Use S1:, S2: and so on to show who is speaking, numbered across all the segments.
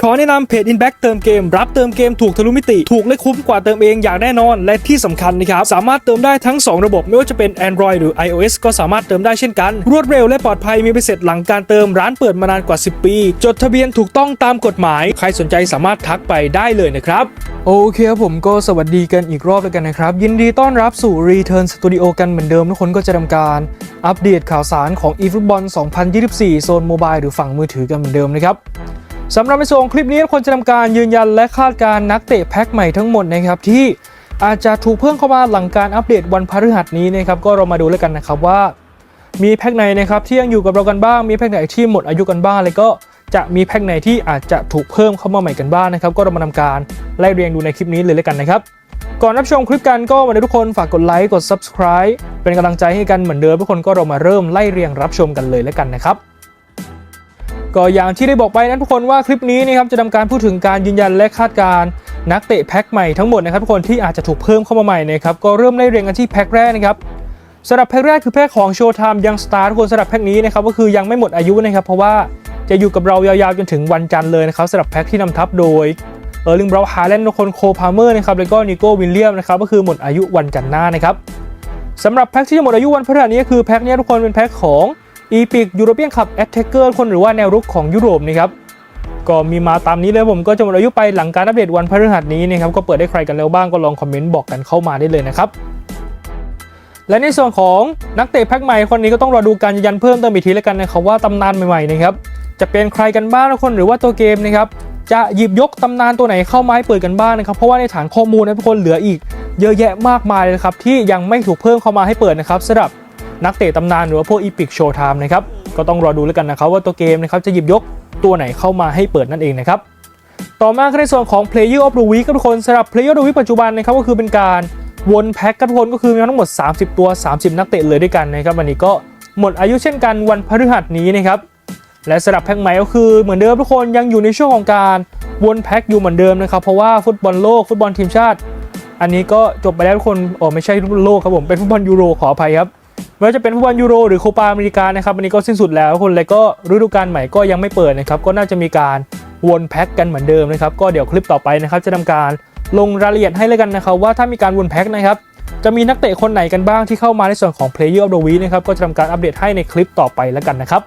S1: ขอแนะนำเพจ Inback เติมเกม รับเติมเกมถูกทะลุมิติ ถูกและคุ้มกว่าเติมเองอย่างแน่นอน และที่สำคัญนะครับ สามารถเติมได้ทั้ง 2 ระบบไม่ว่าจะเป็น Android หรือ iOS ก็สามารถเติมได้เช่นกัน รวดเร็วและปลอดภัยมีใบเสร็จหลังการเติมร้านเปิดมานานกว่า 10 ปี จดทะเบียนถูกต้องตามกฎหมาย ใครสนใจสามารถทักไปได้เลยนะครับโอเคครับผมก็สวัสดีกันอีกรอบแล้วกันนะครับ ยินดีต้อนรับสู่ Return Studio กันเหมือนเดิมทุกคนก็จะทำการอัปเดตข่าวสารของ eFootball 2024 โซนโมบายหรือฝั่งมือถือกันเหมือนเดิมนะครับ สำหรับในส่วนของคลิปนี้ทุกคนจะทำการยืนยันและคาดการนักเตะแพ็คใหม่ทั้งหมดนะครับที่อาจจะถูกเพิ่มเข้ามาหลังการอัปเดตวันพฤหัสนี้นะครับก็เรามาดูแล้วกันนะครับว่า มีแพ็คไหนนะครับที่ยังอยู่กับเรากันบ้าง มีแพ็คไหนที่หมดอายุกันบ้างแล้วก็จะมีแพ็คไหนที่อาจจะถูกเพิ่มเข้ามาใหม่กันบ้างนะครับก็เรามาทำการไล่เรียงดูในคลิปนี้เลยแล้วกันนะครับก่อนรับชมคลิปกันก็วันนี้ทุกคนฝากกดไลค์กด subscribe เป็นกำลังใจให้กันเหมือนเดิมทุกคนก็เรามาเริ่มไล่เรียงรับชมกันเลยแล้วกันนะครับ ก็อย่างที่ได้บอกไปนั้นทุกคนว่าคลิปนี้นะครับจะทำการพูดถึงการยืนยันและคาดการณ์นักเตะแพ็คใหม่ทั้งหมดนะครับทุกคนที่อาจจะถูกเพิ่มเข้ามาใหม่นะครับก็เริ่มไล่เรียงกันที่แพ็คแรกนะครับสำหรับแพ็คแรกคือแพ็คของโชว์ไทม์ยังสตาร์ทุกคนสำหรับแพ็คนี้นะครับก็คือยังไม่หมดอายุนะครับเพราะว่าจะอยู่กับเรายาวๆจนถึงวันจันทร์เลยนะครับสำหรับแพ็คที่นำทัพโดยเออร์ลิงบราวน์ฮาแลนด์ทุกคนโคพาเมอร์นะครับแล้วก็นิโก้วิลเลียมนะครับก็คือหมดอายุวันจันทร์หน้านะครับสำหรับแพ็คที่จะหมดอายุวันพฤหัสนี้คือแพ็คนี้ทุกคนเป็นแพ็คของ อีพิกยูโรเปียนคัพแอตแทกเกอร์คนหรือว่าแนวรุกของยุโรปนะครับก็มีมาตามนี้เลยผมก็จะหมดอายุไปหลังการอัปเดตวันพฤหัสนี้นะครับก็เปิดได้ใครกันแล้วบ้างก็ลองคอมเมนต์บอกกันเข้ามาได้เลยนะครับและในส่วนของนักเตะแพ็คใหม่คนนี้ก็ต้องรอดูการยืนยันเพิ่มเติมอีกทีแล้วกันนะครับว่าตำนานใหม่ๆนะครับจะเป็นใครกันบ้างคนหรือว่าตัวเกมนะครับจะหยิบยกตำนานตัวไหนเข้ามาให้เปิดกันบ้างนะครับเพราะว่าในฐานข้อมูลนะทุกคนเหลืออีก เยอะแยะมากมายเลยครับที่ยังไม่ถูกเพิ่มเข้ามาให้เปิดนะครับสำหรับ นักเตะตำนานหรือว่าพวกอีพิกโชว์ไทม์นะครับก็ต้องรอดูแล้วกันนะครับว่าตัวเกมนะครับจะหยิบยกตัวไหนเข้ามาให้เปิดนั่นเองนะครับต่อมาในส่วนของ Player of the Week ครับทุกคนสำหรับ Player of the Week ปัจจุบันนะครับก็คือเป็นการวนแพ็คครับทุกคนก็คือมีทั้งหมด 30 ตัว 30 นักเตะเลยด้วยกันนะครับวันนี้ก็หมดอายุเช่นกันวันพฤหัสนี้นะครับและสำหรับแพ็คใหม่ก็คือเหมือนเดิมทุกคนยังอยู่ในช่วงของการวนแพ็คอยู่เหมือนเดิมนะครับเพราะว่าฟุตบอลโลกฟุตบอลทีมชาติ อันนี้ก็จบไปแล้วทุกคนโอ้ไม่ใช่ฟุตบอลโลกครับผมเป็นฟุตบอลยูโรขออภัยครับ ไม่ว่าจะเป็นฟุตบอลยูโรหรือโคปาอเมริกานะครับอันนี้ก็สิ้นสุดแล้วคนเลยก็ฤดูกาลใหม่ก็ยังไม่เปิดนะครับก็น่าจะมีการวนแพ็คกันเหมือนเดิมนะครับก็เดี๋ยวคลิปต่อไปนะครับจะทำการลงรายละเอียดให้เลยกันนะครับว่าถ้ามีการวนแพ็คนะครับจะมีนักเตะคนไหนกันบ้างที่เข้ามาในส่วนของ Player of the Week นะครับก็จะทำการอัปเดตให้ในคลิปต่อไปแล้วกันนะครับ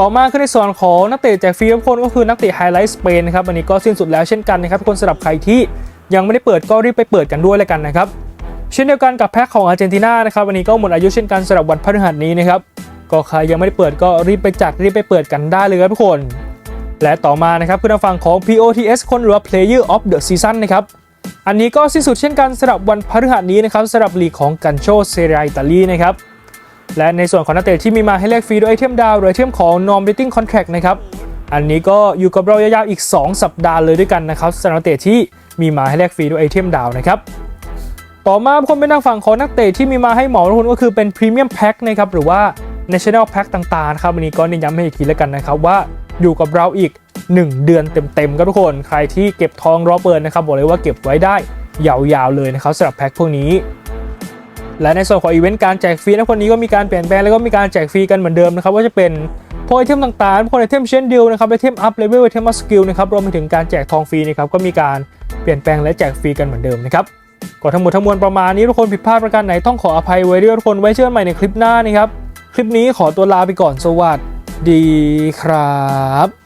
S1: ต่อมาคือในส่วนของนักเตะแจกฟรีทุกคนก็คือนักเตะไฮไลท์สเปนนะครับอันนี้ก็สิ้นสุดแล้วเช่นกันนะครับคนสำหรับใครที่ยังไม่ได้เปิดก็รีบไปเปิดกันด้วยแล้วกันนะครับ เช่นเดียวกันกับแพ็คของอาร์เจนตินานะครับวันนี้ก็หมดอายุเช่นกันสำหรับวันพฤหัสนี้นะครับก็ใครยังไม่ได้เปิดก็รีบไปจัดรีบไปเปิดกันได้เลยครับทุกคน และต่อมานะครับคือทางฝั่งของ POTS คนหรือ Player of the Season นะครับอันนี้ก็สิ้นสุดเช่นกันสำหรับวันพฤหัสนี้นะครับสำหรับลีกของกันโชเซเรียอิตาลีนะครับและในส่วนของนักเตะที่มีมาให้เลือกฟรีด้วยไอเทมดาวหรือไอเทมของ Non Betting Contract นะครับอันนี้ก็อยู่กับเรายาวๆอีก 2 สัปดาห์เลยด้วยกันนะครับสำหรับนักเตะที่มีมาให้แลกฟรีด้วยไอเทมดาวนะครับ ต่อมาคนเป็นทางฝั่งของนักเตะที่มีมาให้เหมาทุกคนก็คือเป็น Premium Pack นะครับหรือว่า National Pack ต่างๆนะครับวันนี้ก็เน้นย้ำให้อีกทีแล้วกันนะครับว่าอยู่กับเราอีก 1 เดือนเต็มๆครับทุกคนใครที่เก็บทองรอเปิดนะครับบอกเลยว่าเก็บไว้ได้ยาวๆเลยนะครับสำหรับแพ็คพวกนี้ และในส่วนของอีเวนต์การแจกฟรีนะคนนี้ก็มีการเปลี่ยนแปลงแล้วก็มีการแจกฟรีกันเหมือนเดิมนะครับว่าจะเป็นพวกไอเทมต่างๆพวกไอเทมเช่นเดียวนะครับไอเทมอัพเลเวลไอเทมสกิลนะครับรวมไปถึงการแจกทองฟรีนะครับก็มีการเปลี่ยนแปลงและแจกฟรีกันเหมือนเดิมนะครับ ก็ทั้งหมดทั้งมวลประมาณนี้ทุกคนผิดพลาดประการไหนต้องขออภัยไว้ด้วยทุกคนไว้เจอกันใหม่ในคลิปหน้านะครับ คลิปนี้ขอตัวลาไปก่อนสวัสดีครับ